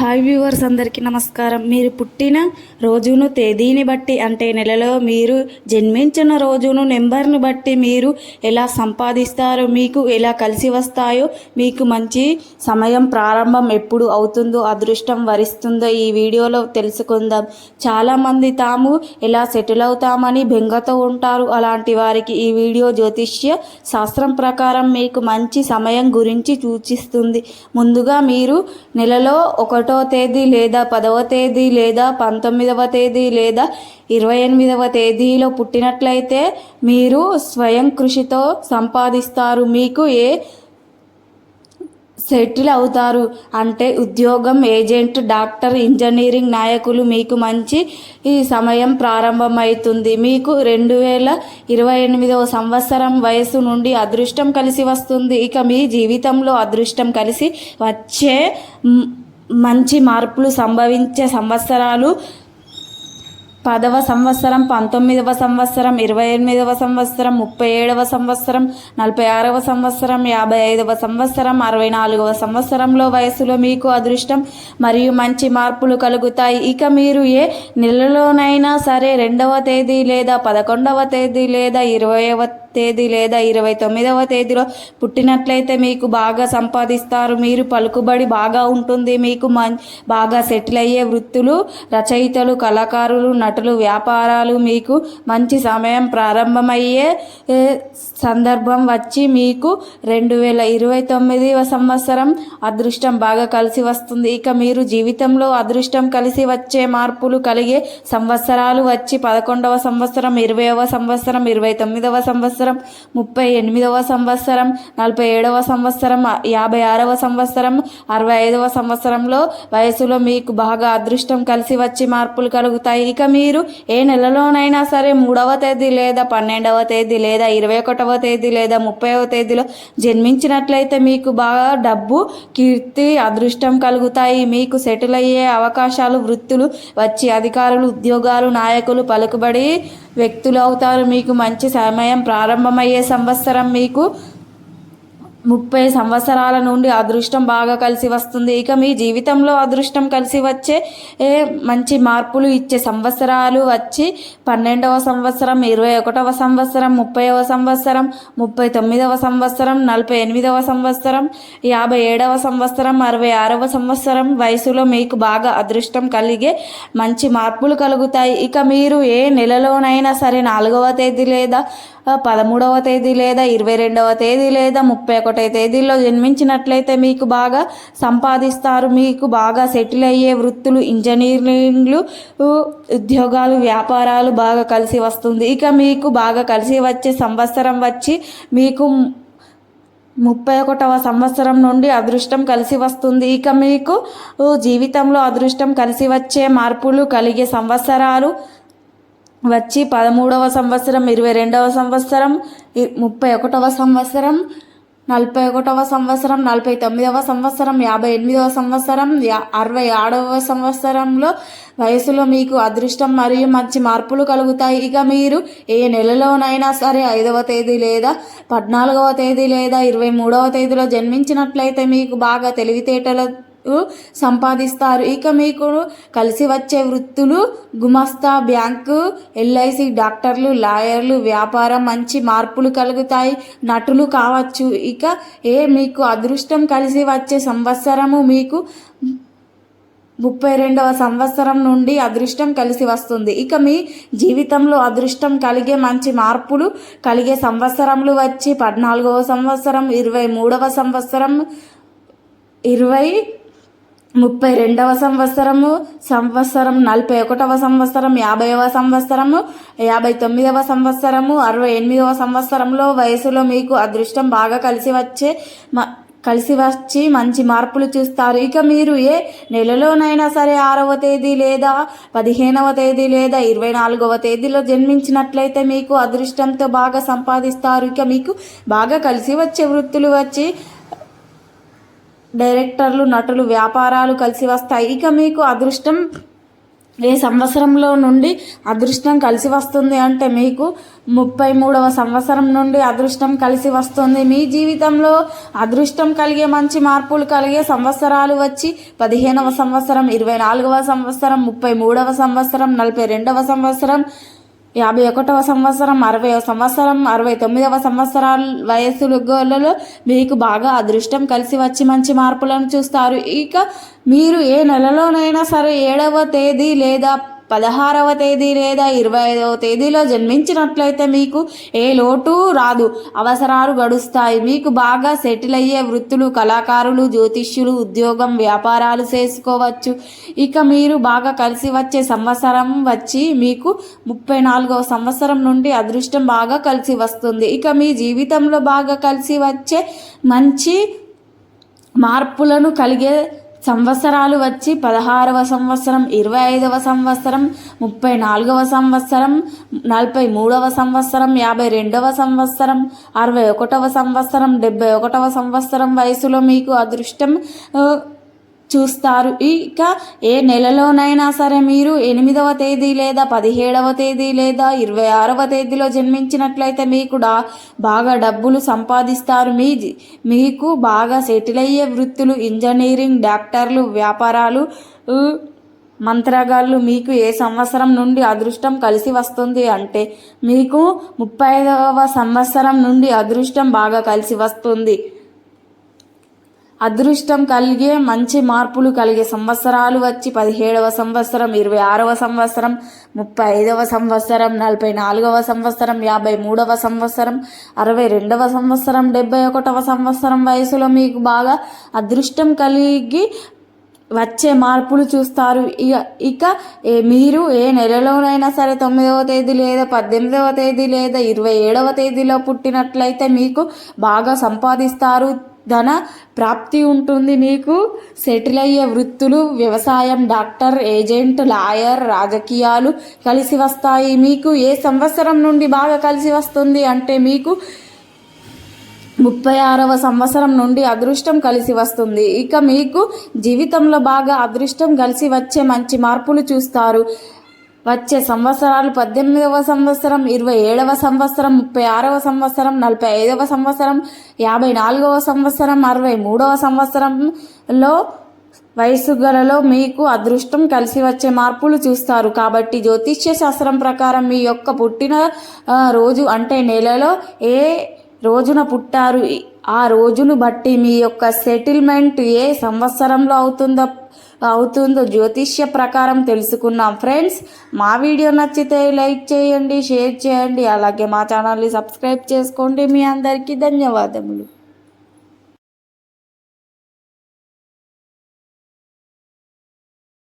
Hi viewers అందరికీ నమస్కారం. మీరు పుట్టిన రోజును తేదీని బట్టి అంటే నెలలో మీరు జన్మించిన రోజును నెంబర్ను బట్టి మీరు ఎలా సంపాదిస్తారో మీకు ఎలా కలిసి వస్తాయో మీకు మంచి సమయం ప్రారంభం ఎప్పుడు అవుతుందో అదృష్టం వరిస్తుందో ఈ వీడియోలో తెలుసుకుందాం. చాలామంది తాము ఎలా సెటిల్ అవుతామని బెంగతో ఉంటారు. అలాంటి వారికి ఈ వీడియో జ్యోతిష్య శాస్త్రం ప్రకారం మీకు మంచి సమయం గురించి సూచిస్తుంది. ముందుగా మీరు నెలలో ఒకటి తేదీ లేదా పదవ తేదీ లేదా పంతొమ్మిదవ తేదీ లేదా ఇరవై ఎనిమిదవ తేదీలో పుట్టినట్లయితే మీరు స్వయం కృషితో సంపాదిస్తారు. మీకు ఏ సెటిల్ అవుతారు? అంటే ఉద్యోగం ఏజెంట్ డాక్టర్ ఇంజనీరింగ్ నాయకులు మీకు మంచి ఈ సమయం ప్రారంభమవుతుంది మీకు రెండు వేల ఇరవై ఎనిమిదవ సంవత్సరం వయసు నుండి అదృష్టం కలిసి వస్తుంది. ఇక మీ జీవితంలో అదృష్టం కలిసి వచ్చే మంచి మార్పులు సంభవించే సంవత్సరాలు పదవ సంవత్సరం పంతొమ్మిదవ సంవత్సరం ఇరవై ఎనిమిదవ సంవత్సరం ముప్పై ఏడవ సంవత్సరం నలభై ఆరవ సంవత్సరం యాభై ఐదవ సంవత్సరం అరవై నాలుగవ సంవత్సరంలో వయసులో మీకు అదృష్టం మరియు మంచి మార్పులు కలుగుతాయి. ఇక మీరు ఏ నెలలోనైనా సరే రెండవ తేదీ లేదా పదకొండవ తేదీ లేదా ఇరవైవ తేదీ లేదా ఇరవై తొమ్మిదవ తేదీలో పుట్టినట్లయితే మీకు బాగా సంపాదిస్తారు. మీరు పలుకుబడి బాగా ఉంటుంది. మీకు మం బాగా సెటిల్ అయ్యే వృత్తులు రచయితలు కళాకారులు నటులు వ్యాపారాలు మీకు మంచి సమయం ప్రారంభమయ్యే సందర్భం వచ్చి మీకు రెండు వేల ఇరవై తొమ్మిదవ సంవత్సరం అదృష్టం బాగా కలిసి వస్తుంది. ఇక మీరు జీవితంలో అదృష్టం కలిసి వచ్చే మార్పులు కలిగే సంవత్సరాలు వచ్చి పదకొండవ సంవత్సరం ఇరవైవ సంవత్సరం ఇరవై తొమ్మిదవ సంవత్సరం సంవత్సరం ముప్పై ఎనిమిదవ సంవత్సరం నలభై ఏడవ సంవత్సరం యాభై ఆరవ సంవత్సరం అరవై ఐదవ సంవత్సరంలో వయసులో మీకు బాగా అదృష్టం కలిసి వచ్చి మార్పులు కలుగుతాయి. ఇక మీరు ఏ నెలలోనైనా సరే మూడవ తేదీ లేదా పన్నెండవ తేదీ లేదా ఇరవై ఒకటవ తేదీ లేదా ముప్పైవ తేదీలో జన్మించినట్లయితే మీకు బాగా డబ్బు కీర్తి అదృష్టం కలుగుతాయి. మీకు సెటిల్ అయ్యే అవకాశాలు వృత్తులు వచ్చి అధికారులు ఉద్యోగాలు నాయకులు పలుకుబడి వ్యక్తులు అవుతారు మీకు మంచి సమయం ప్రారంభమయ్యే సంవత్సరం మీకు ముప్పై సంవత్సరాల నుండి అదృష్టం బాగా కలిసి వస్తుంది. ఇక మీ జీవితంలో అదృష్టం కలిసి వచ్చే ఏ, మంచి మార్పులు ఇచ్చే సంవత్సరాలు వచ్చి పన్నెండవ సంవత్సరం ఇరవై ఒకటవ సంవత్సరం ముప్పైవ సంవత్సరం ముప్పై తొమ్మిదవ సంవత్సరం నలభై ఎనిమిదవ సంవత్సరం యాభై ఏడవ సంవత్సరం అరవై ఆరవ సంవత్సరం వయసులో మీకు బాగా అదృష్టం కలిగే మంచి మార్పులు కలుగుతాయి. ఇక మీరు ఏ నెలలోనైనా సరే నాలుగవ తేదీ లేదా పదమూడవ తేదీ లేదా ఇరవై రెండవ తేదీ లేదా ముప్పై ఒకటవ తేదీలో జన్మించినట్లయితే మీకు బాగా సంపాదిస్తారు. మీకు బాగా సెటిల్ అయ్యే వృత్తులు ఇంజనీరింగ్లు ఉద్యోగాలు వ్యాపారాలు బాగా కలిసి వస్తుంది. ఇక మీకు బాగా కలిసి వచ్చే సంవత్సరం వచ్చి మీకు ముప్పై ఒకటవ సంవత్సరం నుండి అదృష్టం కలిసి వస్తుంది. ఇక మీకు జీవితంలో అదృష్టం కలిసి వచ్చే మార్పులు కలిగే సంవత్సరాలు వచ్చి పదమూడవ సంవత్సరం ఇరవై రెండవ సంవత్సరం ముప్పై ఒకటవ సంవత్సరం నలభై ఒకటవ సంవత్సరం నలభై తొమ్మిదవ సంవత్సరం యాభై ఎనిమిదవ సంవత్సరం యా- అరవై ఆడవ సంవత్సరంలో వయసులో మీకు అదృష్టం మరియు మంచి మార్పులు కలుగుతాయి. ఇక మీరు ఏ నెలలోనైనా సరే ఐదవ తేదీ లేదా పద్నాలుగవ తేదీ లేదా ఇరవై మూడవ తేదీలో జన్మించినట్లయితే మీకు బాగా తెలివితేటల సంపాదిస్తారు. ఇక మీకు కలిసి వచ్చే వృత్తులు గుమస్తా బ్యాంకు ఎల్ఐసి డాక్టర్లు లాయర్లు వ్యాపారం మంచి మార్పులు కలుగుతాయి. నటులు కావచ్చు. ఇక ఏ మీకు అదృష్టం కలిసి వచ్చే సంవత్సరము మీకు ముప్పై రెండవ సంవత్సరం నుండి అదృష్టం కలిసి వస్తుంది. ఇక మీ జీవితంలో అదృష్టం కలిగే మంచి మార్పులు కలిగే సంవత్సరములు వచ్చి పద్నాలుగవ సంవత్సరం ఇరవై మూడవ సంవత్సరం ఇరవై ముప్పై రెండవ సంవత్సరము సంవత్సరం నలభై ఒకటవ సంవత్సరం యాభైవ సంవత్సరము యాభై తొమ్మిదవ సంవత్సరము అరవై ఎనిమిదవ సంవత్సరంలో వయసులో మీకు అదృష్టం బాగా కలిసి వచ్చే కలిసి వచ్చి మంచి మార్పులు చూస్తారు. ఇక మీరు ఏ నెలలోనైనా సరే ఆరవ తేదీ లేదా పదిహేనవ తేదీ లేదా ఇరవై నాలుగవ తేదీలో జన్మించినట్లయితే మీకు అదృష్టంతో బాగా సంపాదిస్తారు. ఇక మీకు బాగా కలిసి వచ్చే వృత్తులు వచ్చి డైరెక్టర్లు నటులు వ్యాపారాలు కలిసి వస్తాయి. ఇక మీకు అదృష్టం ఏ సంవత్సరంలో నుండి అదృష్టం కలిసి వస్తుంది అంటే మీకు ముప్పై మూడవ సంవత్సరం నుండి అదృష్టం కలిసి వస్తుంది. మీ జీవితంలో అదృష్టం కలిగే మంచి మార్పులు కలిగే సంవత్సరాలు వచ్చి పదిహేనవ సంవత్సరం ఇరవై నాలుగవ సంవత్సరం ముప్పై మూడవ సంవత్సరం నలభై రెండవ సంవత్సరం యాభై ఒకటవ సంవత్సరం అరవై సంవత్సరం అరవై తొమ్మిదవ సంవత్సరాల వయసులలో మీకు బాగా అదృష్టం కలిసి వచ్చి మంచి మార్పులను చూస్తారు. ఇక మీరు ఏ నెలలోనైనా సరే ఏడవ తేదీ లేదా పదహారవ తేదీ లేదా ఇరవై ఐదవ తేదీలో జన్మించినట్లయితే మీకు ఏ లోటు రాదు. అవసరాలు గడుస్తాయి. మీకు బాగా సెటిల్ అయ్యే వృత్తులు కళాకారులు జ్యోతిష్యులు ఉద్యోగం వ్యాపారాలు చేసుకోవచ్చు. ఇక మీరు బాగా కలిసి వచ్చే సంవత్సరం వచ్చి మీకు ముప్పై నాలుగవ సంవత్సరం నుండి అదృష్టం బాగా కలిసి వస్తుంది. ఇక మీ జీవితంలో బాగా కలిసి వచ్చే మంచి మార్పులను కలిగే సంవత్సరాలు వచ్చి పదహారవ సంవత్సరం ఇరవై ఐదవ సంవత్సరం ముప్పై నాలుగవ సంవత్సరం నలభై మూడవ సంవత్సరం యాభై రెండవ సంవత్సరం అరవై ఒకటవ సంవత్సరం డెబ్బై ఒకటవ సంవత్సరం వయసులో మీకు అదృష్టం చూస్తారు. ఇక ఏ నెలలోనైనా సరే మీరు ఎనిమిదవ తేదీ లేదా పదిహేడవ తేదీ లేదా ఇరవై ఆరవ తేదీలో జన్మించినట్లయితే మీకు డా బాగా డబ్బులు సంపాదిస్తారు. మీ మీకు బాగా సెటిల్ అయ్యే వృత్తులు ఇంజనీరింగ్ డాక్టర్లు వ్యాపారాలు మంత్రగాళ్ళు మీకు ఏ సంవత్సరం నుండి అదృష్టం కలిసి వస్తుంది అంటే మీకు ముప్పై ఐదవ సంవత్సరం నుండి అదృష్టం బాగా కలిసి వస్తుంది. అదృష్టం కలిగే మంచి మార్పులు కలిగే సంవత్సరాలు వచ్చి పదిహేడవ సంవత్సరం ఇరవై ఆరవ సంవత్సరం ముప్పై ఐదవ సంవత్సరం నలభై నాలుగవ సంవత్సరం యాభై మూడవ సంవత్సరం అరవై రెండవ సంవత్సరం డెబ్బై ఒకటవ సంవత్సరం వయసులో మీకు బాగా అదృష్టం కలిగి వచ్చే మార్పులు చూస్తారు. ఇక ఇక మీరు ఏ నెలలోనైనా సరే తొమ్మిదవ తేదీ లేదా పద్దెనిమిదవ తేదీ లేదా ఇరవై ఏడవ తేదీలో పుట్టినట్లయితే మీకు బాగా సంపాదిస్తారు. ధన ప్రాప్తి ఉంటుంది మీకు. సెటిల్ అయ్యే వృత్తులు వ్యవసాయం డాక్టర్ ఏజెంట్ లాయర్ రాజకీయాలు కలిసి వస్తాయి. మీకు ఏ సంవత్సరం నుండి బాగా కలిసి వస్తుంది అంటే మీకు ముప్పై ఆరవ సంవత్సరం నుండి అదృష్టం కలిసి వస్తుంది. ఇక మీకు జీవితంలో బాగా అదృష్టం కలిసి వచ్చే మంచి మార్పులు చూస్తారు. వచ్చే సంవత్సరాలు పద్దెనిమిదవ సంవత్సరం ఇరవై ఏడవ సంవత్సరం ముప్పై ఆరవ సంవత్సరం నలభై ఐదవ సంవత్సరం యాభై నాలుగవ సంవత్సరం అరవై మూడవ సంవత్సరంలో వయసు గలలో మీకు అదృష్టం కలిసి వచ్చే మార్పులు చూస్తారు. కాబట్టి జ్యోతిష్య శాస్త్రం ప్రకారం మీ యొక్క పుట్టిన రోజు అంటే నెలలో ఏ రోజున పుట్టారు. ఆ రోజును బట్టి మీ యొక్క సెటిల్మెంట్ ఏ సంవత్సరంలో అవుతుందో అవుతుందో జ్యోతిష్య ప్రకారం తెలుసుకున్నాం. ఫ్రెండ్స్ మా వీడియో నచ్చితే లైక్ చేయండి షేర్ చేయండి. అలాగే మా ఛానల్ని సబ్స్క్రైబ్ చేసుకోండి. మీ అందరికీ ధన్యవాదములు.